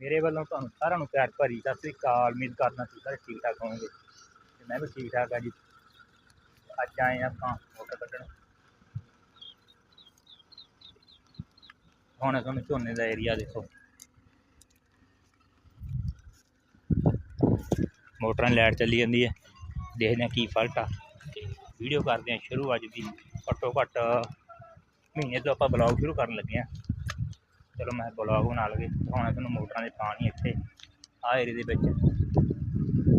ਮੇਰੇ ਵੱਲੋਂ ਤੁਹਾਨੂੰ ਸਾਰਿਆਂ ਨੂੰ ਪਿਆਰ ਭਰੀ ਸਤਿ ਸ੍ਰੀ ਅਕਾਲ। ਉਮੀਦ ਕਰਦਾ ਤੁਸੀਂ ਸਾਰੇ ਠੀਕ ਠਾਕ ਹੋਵੋਗੇ। ਤੇ ਮੈਂ ਵੀ ਠੀਕ ਠਾਕ ਆ ਜੀ। ਅੱਜ ਆਏ ਹਾਂ ਆਪਾਂ ਮੋਟਰ ਕੱਢਣ। ਹੁਣ ਤੁਹਾਨੂੰ ਝੋਨੇ ਦਾ ਏਰੀਆ ਦੇਖੋ। ਮੋਟਰਾਂ ਦੀ ਲਾਈਟ ਚੱਲੀ ਜਾਂਦੀ ਹੈ। ਦੇਖਦੇ ਹਾਂ ਕੀ ਫਲਟ ਆ। ਤੇ ਵੀਡੀਓ ਕਰਦੇ ਹਾਂ ਸ਼ੁਰੂ ਅੱਜ ਦੀ। ਘੱਟੋ ਘੱਟ ਮਹੀਨੇ ਤੋਂ ਆਪਾਂ ਬਲੌਗ ਸ਼ੁਰੂ ਕਰਨ ਲੱਗੇ ਹਾਂ। ਚਲੋ ਮੈਂ ਬਲੌਗ ਬਣਾ ਲਗੇ ਦਿਖਾਉਣਾ ਤੁਹਾਨੂੰ ਮੋਟਰਾਂ ਦੇ ਪਾਣੀ ਇੱਥੇ ਆ ਏਰੀਏ ਦੇ ਵਿੱਚ।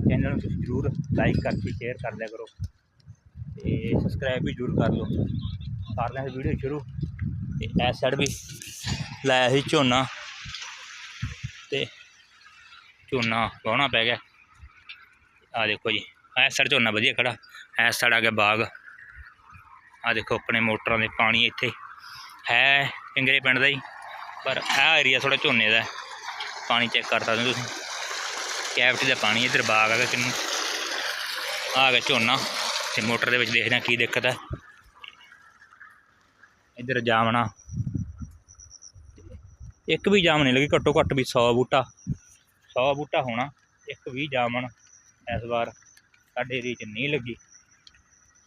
ਚੈਨਲ ਨੂੰ ਤੁਸੀਂ ਜ਼ਰੂਰ ਲਾਈਕ ਕਰਕੇ ਸ਼ੇਅਰ ਕਰ ਦਿਆ ਕਰੋ। ਤੇ ਸਬਸਕ੍ਰਾਈਬ ਵੀ ਜ਼ਰੂਰ ਕਰ ਲਓ। ਕਰਦੇ ਹਾਂ ਵੀਡੀਓ ਸ਼ੁਰੂ। ਤੇ ਇਸ ਸਾਈਡ ਵੀ ਲਾਇਆ ਸੀ ਝੋਨਾ। ਤੇ ਝੋਨਾ ਵਾਹੁਣਾ ਪੈ ਗਿਆ। ਆ ਦੇਖੋ ਜੀ, ਇਸ ਸਾਈਡ ਝੋਨਾ ਵਧੀਆ ਖੜਾ। ਇਸ ਸਾਈਡ ਆ ਗਿਆ ਬਾਗ। ਆ ਦੇਖੋ ਆਪਣੇ ਮੋਟਰਾਂ ਦੇ ਪਾਣੀ ਇੱਥੇ। ਹੈ, ਪਿੰਗਰੇ ਪਿੰਡ ਦਾ ਹੀ। ਪਰ ਇਹ ਏਰੀਆ ਥੋੜਾ ਝੋਨੇ ਦਾ ਪਾਣੀ ਚੈੱਕ ਕਰ ਸਕਦੇ ਹੋ ਤੁਸੀਂ। ਕੈਵਿਟੀ ਦਾ ਪਾਣੀ ਇੱਧਰ ਬਾਗ ਹੈਗਾ ਕਿੰਨੂੰ। ਆ ਗਿਆ ਝੋਨਾ। ਤੇ ਮੋਟਰ ਦੇ ਵਿੱਚ ਦੇਖਦੇ ਹਾਂ ਕੀ ਦਿੱਕਤ ਹੈ। ਇੱਧਰ ਜਾਮਣਾ। ਇੱਕ ਵੀ ਜਾਮ ਨਹੀਂ ਲੱਗੀ, ਘੱਟੋ ਘੱਟ ਵੀ 100 ਬੂਟਾ। 100 ਬੂਟਾ ਹੋਣਾ, ਇੱਕ ਵੀ ਜਾਮਣ ਇਸ ਵਾਰ ਸਾਡੇ ਏਰੀਏ 'ਚ ਨਹੀਂ ਲੱਗੀ।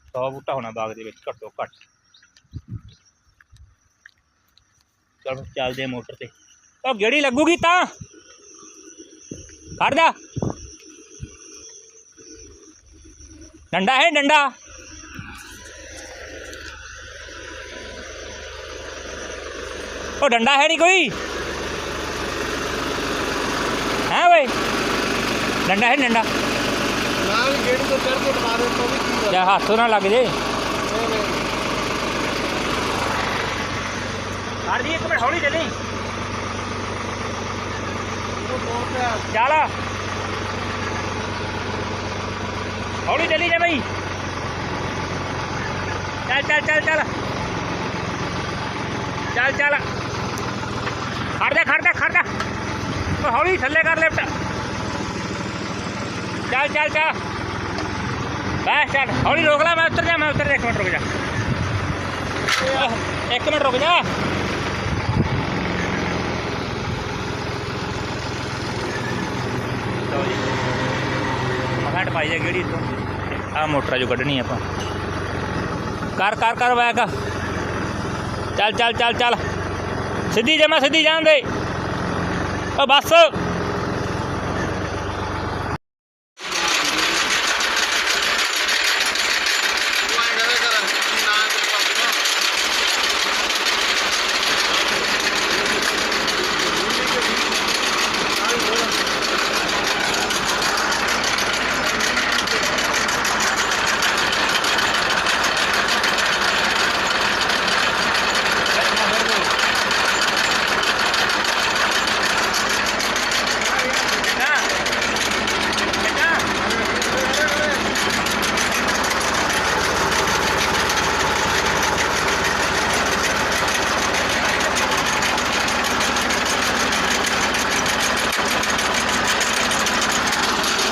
100 ਬੂਟਾ ਹੋਣਾ ਬਾਗ ਦੇ ਵਿੱਚ ਘੱਟੋ ਘੱਟ। ਚਲੋ ਚੱਲਦੇ ਆ ਮੋਟਰ ਤੇ। ਉਹ ਗੇੜੀ ਲੱਗੂਗੀ ਤਾਂ। ਖੜ ਜਾ। ਡੰਡਾ ਹੈ ਡੰਡਾ। ਉਹ ਡੰਡਾ ਹੈ ਨਹੀਂ ਕੋਈ। ਹੈ ਓਏ। ਡੰਡਾ ਹੈ ਡੰਡਾ। ਨਾਲ ਗੇੜੀ ਤੋਂ ਚੜ ਕੇ ਮਾਰੇ ਤੋਂ ਵੀ ਕੀ ਜਾਂ ਹੱਥੋਂ ਨਾ ਲੱਗ ਜੇ। ਖੜ ਜੀ, ਇੱਕ ਮਿੰਟ, ਹੌਲੀ ਚੱਲੀ। ਚੱਲ ਹੌਲੀ ਚੱਲੀ ਜਾ ਬਈ। ਚੱਲ ਚੱਲ ਚੱਲ ਚੱਲ। ਚੱਲ ਚੱਲ। ਖੜ ਜਾ ਖੜ ਜਾ ਖੜ ਜਾ। ਹੌਲੀ ਥੱਲੇ ਕਰ ਲੈਫਟ। ਚੱਲ ਚੱਲ ਚੱਲ। ਬਸ ਚੱਲ। ਹੌਲੀ ਰੋਕ ਲੈ, ਮੈਂ ਉੱਤਰ ਜਾ, ਮੈਂ ਉਤਰ ਜਾ। ਇੱਕ ਮਿੰਟ ਰੁਕ ਜਾ। ਇੱਕ ਮਿੰਟ ਰੁਕ ਜਾ। ਮਖਾਟ ਪਾਈ ਜਾ ਕਿਹੜੀ ਤੋਂ ਆ ਮੋਟਰ ਜੋ ਕੱਢਣੀ ਆਪਾਂ। ਕਰ ਕਰ ਕਰ ਵੈਕ ਚੱਲ ਚੱਲ ਚੱਲ ਚੱਲ। ਸਿੱਧੀ ਜਮਾ ਸਿੱਧੀ ਜਾਣ ਦੇ। ਓ ਬਸ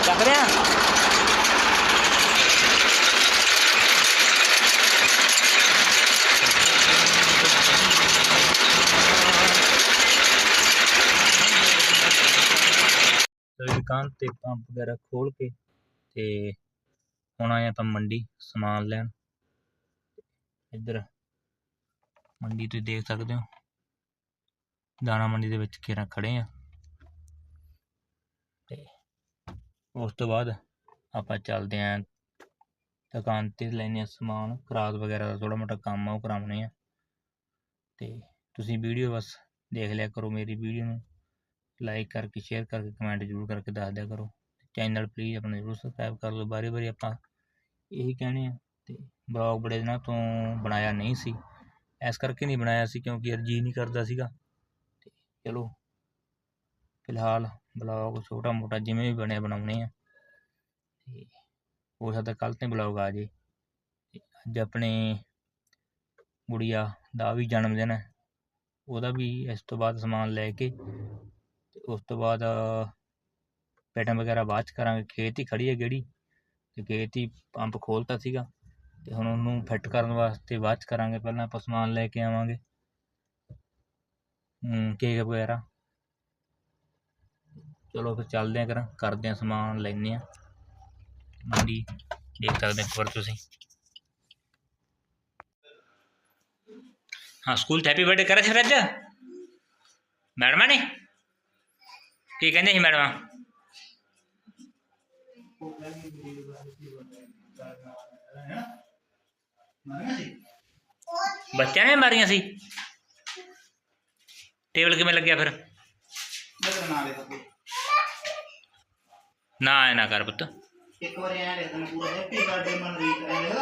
ਚੱਕ ਰਿਆ ਦੁਕਾਨ ਤੇ ਪੰਪ ਵਗੈਰਾ ਖੋਲ ਕੇ ਤੇ ਹੁਣ ਆਏ ਆਪਾਂ ਮੰਡੀ ਸਮਾਨ ਲੈਣ। ਇੱਧਰ ਮੰਡੀ ਤੁਸੀਂ ਦੇਖ ਸਕਦੇ ਹੋ। ਦਾਣਾ ਮੰਡੀ ਦੇ ਵਿੱਚ ਘੇਰਾ ਖੜੇ ਆ। ਤੇ ਉਸ ਤੋਂ ਬਾਅਦ ਆਪਾਂ ਚੱਲਦੇ ਆਂ ਦੁਕਾਨ ਤੇ ਲੈਨੇ ਆ ਸਮਾਨ। ਖਰਾਦ ਵਗੈਰਾ ਦਾ ਥੋੜਾ ਮੋਟਾ ਕੰਮ ਆ, ਉਹ ਕਰਾਉਣੇ ਆ। ਤੇ ਤੁਸੀਂ ਵੀਡੀਓ ਬਸ ਦੇਖ ਲਿਆ ਕਰੋ ਮੇਰੀ ਵੀਡੀਓ ਨੂੰ। ਲਾਈਕ ਕਰਕੇ ਸ਼ੇਅਰ ਕਰਕੇ ਕਮੈਂਟ ਜ਼ਰੂਰ ਕਰਕੇ ਦੱਸ ਦਿਆ ਕਰੋ। ਚੈਨਲ ਪਲੀਜ਼ ਆਪਣਾ ਜ਼ਰੂਰ ਸਬਸਕ੍ਰਾਈਬ ਕਰ ਲਓ। ਬਾਰੀ ਬਾਰੀ ਆਪਾਂ ਇਹੀ ਕਹਿਣੇ ਆ ਤੇ ਬਲੌਗ ਬੜੇ ਦਿਨਾਂ ਤੋਂ ਬਣਾਇਆ ਨਹੀਂ ਸੀ। ਇਸ ਕਰਕੇ ਨਹੀਂ ਬਣਾਇਆ ਸੀ ਕਿਉਂਕਿ ਯਾਰ ਜੀ ਨਹੀਂ ਕਰਦਾ ਸੀਗਾ। ਤੇ ਚਲੋ, ਫਿਲਹਾਲ ਬਲੌਗ ਛੋਟਾ ਮੋਟਾ ਜਿਵੇਂ ਵੀ ਬਣਿਆ ਬਣਾਉਣੇ ਆ। ਤੇ ਹੋ ਸਕਦਾ ਕੱਲ੍ਹ ਤੇ ਬਲੌਗ ਆ ਜੇ। ਤੇ ਅੱਜ ਆਪਣੇ ਗੁੜੀਆ ਦਾ ਵੀ ਜਨਮ ਦਿਨ ਹੈ। ਉਹਦਾ ਵੀ ਇਸ ਤੋਂ ਬਾਅਦ ਸਮਾਨ ਲੈ ਕੇ ਉਸ ਤੋਂ ਬਾਅਦ ਪੈਟਰਨ ਵਗੈਰਾ ਬਾਅਦ ਚ ਕਰਾਂਗੇ। ਖੇਤ ਹੀ ਖੜੀ ਹੈ ਗੇੜੀ। ਤੇ ਖੇਤ ਹੀ ਪੰਪ ਖੋਲਤਾ ਸੀਗਾ। ਤੇ ਹੁਣ ਉਹਨੂੰ ਫਿੱਟ ਕਰਨ ਵਾਸਤੇ ਬਾਅਦ ਚ ਕਰਾਂਗੇ। ਪਹਿਲਾਂ ਆਪਾਂ ਸਮਾਨ ਲੈ ਕੇ ਆਵਾਂਗੇ। ਹੂੰ ਕੇਕ ਵਗੈਰਾ। ਚਲੋ ਫਿਰ ਚੱਲਦੇ ਆ ਕਰਾਂ। ਕਰਦੇ ਆ ਸਮਾਨ ਲੈਨੇ ਆ ਮੰਡੀ ਦੇਖ ਸਕਦੇ ਇੱਕ ਵਾਰ ਤੁਸੀਂ। ਹਾਂ ਸਕੂਲ 'ਚ ਹੈਪੀ ਬਰਥਡੇ ਕਰਿਆ ਸੀ ਫਿਰ ਮੈਡਮਾਂ ਨੇ? ਕੀ ਕਹਿੰਦੇ ਸੀ ਮੈਡਮਾਂ? ਬੱਚਿਆਂ ਨੇ ਮਾਰੀਆਂ ਸੀ। ਟੇਬਲ ਕਿਵੇਂ ਲੱਗਿਆ ਫਿਰ? ਨਾ ਐ ਨਾ ਕਰ ਪੁੱਤ। ਇੱਕ ਵਾਰੀ ਐਂ ਲਿਖ ਦੇਣਾ ਪੂਰਾ ਹੈਪੀ ਬਰਥਡੇ ਮਨਰੀਤ ਐਂ ਲਿਖ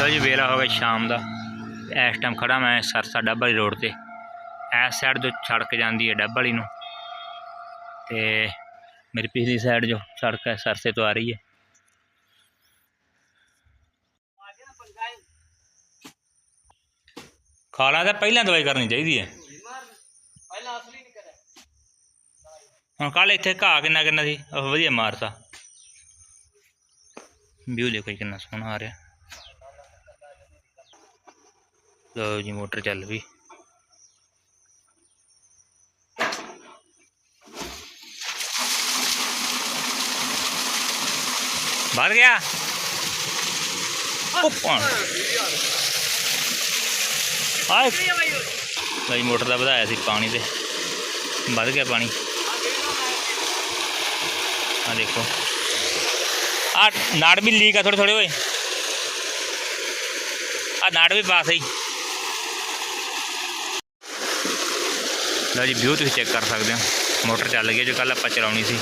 ਲਓ ਜੀ, ਵੇਲਾ ਹੋ ਗਿਆ ਸ਼ਾਮ ਦਾ। ਇਸ ਟਾਈਮ ਖੜਾ ਮੈਂ ਸਰਸਾ ਡੱਬ ਵਾਲੀ ਰੋਡ ਤੇ। ਇਸ ਸਾਈਡ ਤੋਂ ਛੜਕ ਜਾਂਦੀ ਹੈ ਡੱਬ ਵਾਲੀ ਨੂੰ। ਤੇ ਮੇਰੀ ਪਿਛਲੀ ਸਾਈਡ ਜੋ ਸੜਕ ਹੈ ਸਰਸੇ ਤੋਂ ਆ ਰਹੀ ਹੈ। ਖਾਲਾ ਤਾਂ ਪਹਿਲਾਂ ਦਵਾਈ ਕਰਨੀ ਚਾਹੀਦੀ ਹੈ। ਪਹਿਲਾਂ ਅਸਲੀ ਨਹੀਂ ਕਰਿਆ ਹੁਣ ਕੱਲ ਇੱਥੇ ਘਾਹ ਕਿੰਨਾ ਕਿੰਨਾ ਸੀ? ਉਹ ਵਧੀਆ ਮਾਰਤਾ। ਵਿਊ ਦੇਖੋ ਜੀ ਕਿੰਨਾ ਸੋਹਣਾ ਆ ਰਿਹਾ। ਲਓ ਜੀ, ਮੋਟਰ ਚੱਲ ਪਈ। ਭਰ ਗਿਆ। ਉੱਪਰ ਆਏ। ਲਈ ਮੋਟਰ ਦਾ ਵਧਾਇਆ ਸੀ ਪਾਣੀ ਤੇ। ਵੱਧ ਗਿਆ ਪਾਣੀ। ਆ ਦੇਖੋ। ਆ ਨਾੜ ਵੀ ਲੀਕ ਆ ਥੋੜੇ ਥੋੜੇ ਓਏ। ਆ ਨਾੜ ਵੀ ਪਾਸ ਹੀ ਲਓ ਜੀ ਵਿਊ ਤੁਸੀਂ ਚੈੱਕ ਕਰ ਸਕਦੇ ਹੋ। ਮੋਟਰ ਚੱਲ ਗਈ ਜੋ ਕੱਲ ਆਪਾਂ ਚਲਾਉਣੀ ਸੀ।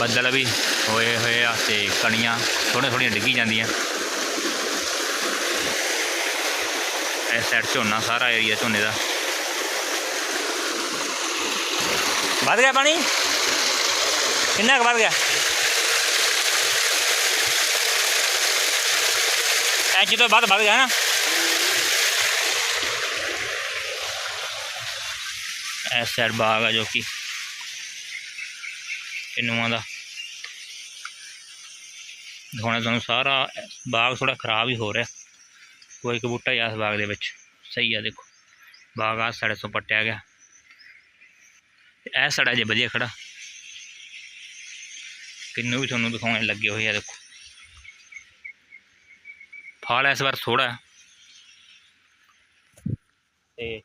ਬੱਦਲ ਵੀ ਹੋਏ ਹੋਏ ਆ ਤੇ ਕਣੀਆਂ ਥੋੜ੍ਹੀਆਂ ਥੋੜ੍ਹੀਆਂ ਡਿੱਗੀ ਜਾਂਦੀਆਂ। ਇਸ ਸਾਈਡ ਝੋਨਾ ਸਾਰਾ ਏਰੀਆ ਝੋਨੇ ਦਾ। ਵੱਧ ਗਿਆ ਪਾਣੀ? ਕਿੰਨਾ ਕੁ ਵੱਧ ਗਿਆ? ਐਂਚੀ ਤੋਂ ਵੱਧ ਵੱਧ ਗਿਆ ਨਾ। ਇਸ ਸਾਈਡ ਬਾਗ ਆ ਜੋ ਕਿ। ਕਿਨੂਆਂ ਦਾ। ਦਿਖਾਉਣਾ ਤੁਹਾਨੂੰ ਸਾਰਾ ਬਾਗ ਥੋੜਾ ਖਰਾਬ ਹੀ ਹੋ ਰਿਹਾ। ਕੋਈ ਇੱਕ ਬੂਟਾ ਹੀ ਆਸ ਬਾਗ ਦੇ ਵਿੱਚ। ਸਹੀ ਆ ਦੇਖੋ। ਬਾਗ ਆ ਸਾਡੇ ਤੋਂ ਪੱਟਿਆ ਗਿਆ। ਤੇ ਇਹ ਸਾਡਾ ਜੇ ਵਧੀਆ ਖੜਾ। ਕਿੰਨੂ ਵੀ ਤੁਹਾਨੂੰ ਦਿਖਾਉਣੇ ਲੱਗੇ ਹੋਏ ਆ ਦੇਖੋ। ਫਲ ਇਸ ਵਾਰ ਥੋੜਾ ਤੇ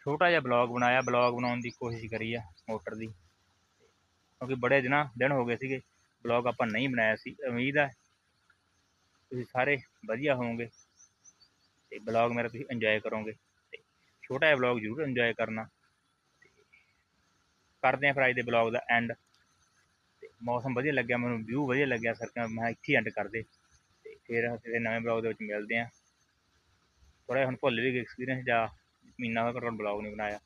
ਛੋਟਾ ਜਿਹਾ ਬਲੌਗ ਬਣਾਇਆ। ਬਲੌਗ ਬਣਾਉਣ ਦੀ ਕੋਸ਼ਿਸ਼ ਕਰੀ ਆ ਮੋਟਰ ਦੀ। ਕਿਉਂਕਿ ਬੜੇ ਦਿਨਾਂ ਦਿਨ ਹੋ ਗਏ ਸੀਗੇ। ਬਲੌਗ ਆਪਾਂ ਨਹੀਂ ਬਣਾਇਆ ਸੀ, ਉਮੀਦ ਹੈ ਤੁਸੀਂ ਸਾਰੇ ਵਧੀਆ ਹੋਵੋਗੇ ਤੇ ਬਲੌਗ ਮੇਰਾ ਤੁਸੀਂ ਇੰਜੋਏ ਕਰੋਗੇ ਤੇ ਛੋਟਾ ਜਿਹਾ ਬਲੌਗ ਜ਼ਰੂਰ ਇੰਜੋਏ ਕਰਨਾ ਕਰਦੇ ਹਾਂ ਫਿਰ ਅੱਜ ਦੇ ਬਲੌਗ ਦਾ ਐਂਡ ਤੇ ਮੌਸਮ ਵਧੀਆ ਲੱਗਿਆ, ਮੈਨੂੰ ਵਿਊ ਵਧੀਆ ਲੱਗਿਆ ਸੜਕਾਂ ਮੈਂ ਕਿਹਾ ਇੱਥੇ ਐਂਡ ਕਰਦੇ ਤੇ ਫਿਰ ਕਿਸੇ ਨਵੇਂ ਬਲੌਗ ਦੇ ਵਿੱਚ ਮਿਲਦੇ ਹਾਂ। ਥੋੜ੍ਹਾ ਹੁਣ ਭੁੱਲ ਵੀ ਗਏ ਐਕਸਪੀਰੀਅੰਸ ਜਾਂ ਮਹੀਨਾ ਹੋ ਗਿਆ ਘੱਟੋ ਬਲੌਗ ਨਹੀਂ ਬਣਾਇਆ।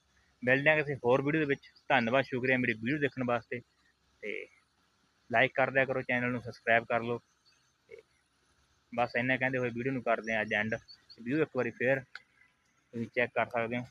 ਮਿਲਦੇ ਹਾਂ ਕਿਸੇ ਹੋਰ ਵੀਡੀਓ ਦੇ ਵਿੱਚ। ਧੰਨਵਾਦ, ਸ਼ੁਕਰੀਆ। ਮੇਰੀ ਵੀਡੀਓ ਦੇਖਣ ਵਾਸਤੇ ਤੇ ਲਾਈਕ ਕਰ ਦਿਆ ਕਰੋ ਚੈਨਲ ਨੂੰ ਸਬਸਕ੍ਰਾਈਬ ਕਰ ਲਓ। ਤੇ ਬਸ ਇੰਨਾ ਕਹਿੰਦੇ ਹੋਏ ਵੀਡੀਓ ਨੂੰ ਕਰਦੇ ਹਾਂ ਅੱਜ ਐਂਡ ਵੀਡੀਓ ਇੱਕ ਵਾਰੀ ਫੇਰ ਤੁਸੀਂ ਚੈੱਕ ਕਰ ਸਕਦੇ ਹੋ।